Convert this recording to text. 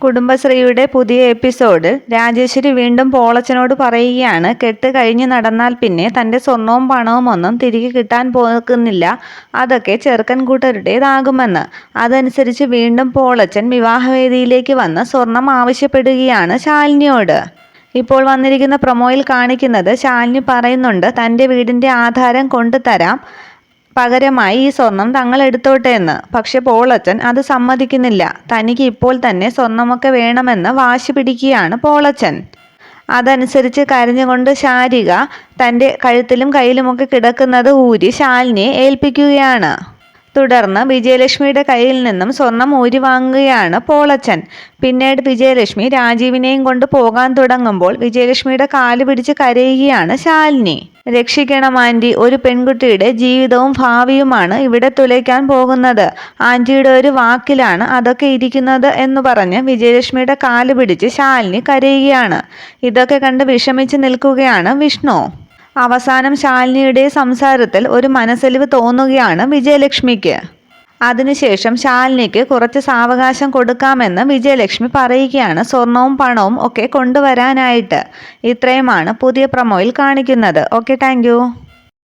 കുടുംബശ്രീയുടെ പുതിയ എപ്പിസോഡ് രാജേശ്വരി വീണ്ടും പോളച്ചനോട് പറയുകയാണ് കെട്ട് കഴിഞ്ഞ് നടന്നാൽ പിന്നെ തന്റെ സ്വർണവും പണവും ഒന്നും തിരികെ കിട്ടാൻ പോകുന്നില്ല. അതൊക്കെ ചെറുക്കൻ കൂട്ടരുടേതാകുമെന്ന് അതനുസരിച്ച് വീണ്ടും പോളച്ചൻ വിവാഹവേദിയിലേക്ക് വന്ന് സ്വർണം ആവശ്യപ്പെടുകയാണ് ശാലിനിയോട്. ഇപ്പോൾ വന്നിരിക്കുന്ന പ്രൊമോയിൽ കാണിക്കുന്നത് ശാലിനി പറയുന്നുണ്ട് തന്റെ വീടിന്റെ ആധാരം കൊണ്ടുതരാം. പകരമായി ഈ സ്വർണം തങ്ങൾ എടുത്തോട്ടെ എന്ന്. പക്ഷെ പോളച്ചൻ അത് സമ്മതിക്കുന്നില്ല. തനിക്ക് ഇപ്പോൾ തന്നെ സ്വർണമൊക്കെ വേണമെന്ന് വാശി പിടിക്കുകയാണ് പോളച്ചൻ അതനുസരിച്ച് കരഞ്ഞുകൊണ്ട് ശാരിക തന്റെ കഴുത്തിലും കയ്യിലുമൊക്കെ കിടക്കുന്നത് ഊരി ശാലിനിയെ ഏൽപ്പിക്കുകയാണ്. തുടർന്ന് വിജയലക്ഷ്മിയുടെ കയ്യിൽ നിന്നും സ്വർണം ഊരി വാങ്ങുകയാണ് പോളച്ചൻ പിന്നീട് വിജയലക്ഷ്മി രാജീവിനെയും കൊണ്ട് പോകാൻ തുടങ്ങുമ്പോൾ വിജയലക്ഷ്മിയുടെ കാൽ പിടിച്ച് കരയുകയാണ് ശാലിനി. രക്ഷിക്കണം ആന്റി ഒരു പെൺകുട്ടിയുടെ ജീവിതവും ഭാവിയുമാണ് ഇവിടെ തുലയ്ക്കാൻ പോകുന്നത്. ആന്റിയുടെ ഒരു വാക്കിലാണ് അതൊക്കെ ഇരിക്കുന്നത് എന്ന് പറഞ്ഞ് വിജയലക്ഷ്മിയുടെ കാൽ പിടിച്ച് ശാലിനി കരയുകയാണ്. ഇതൊക്കെ കണ്ട് വിഷമിച്ച് നിൽക്കുകയാണ് വിഷ്ണു. അവസാനം ശാലിനിയുടെ സംസാരത്തിൽ ഒരു മനസ്സലിവ് തോന്നുകയാണ് വിജയലക്ഷ്മിക്ക്. അതിനുശേഷം ശാലിനിക്ക് കുറച്ച് സാവകാശം കൊടുക്കാമെന്ന് വിജയലക്ഷ്മി പറയുകയാണ്. സ്വർണവും പണവും ഒക്കെ കൊണ്ടുവരാനായിട്ട്. ഇത്രയുമാണ് പുതിയ പ്രൊമോയിൽ കാണിക്കുന്നത്. Okay thank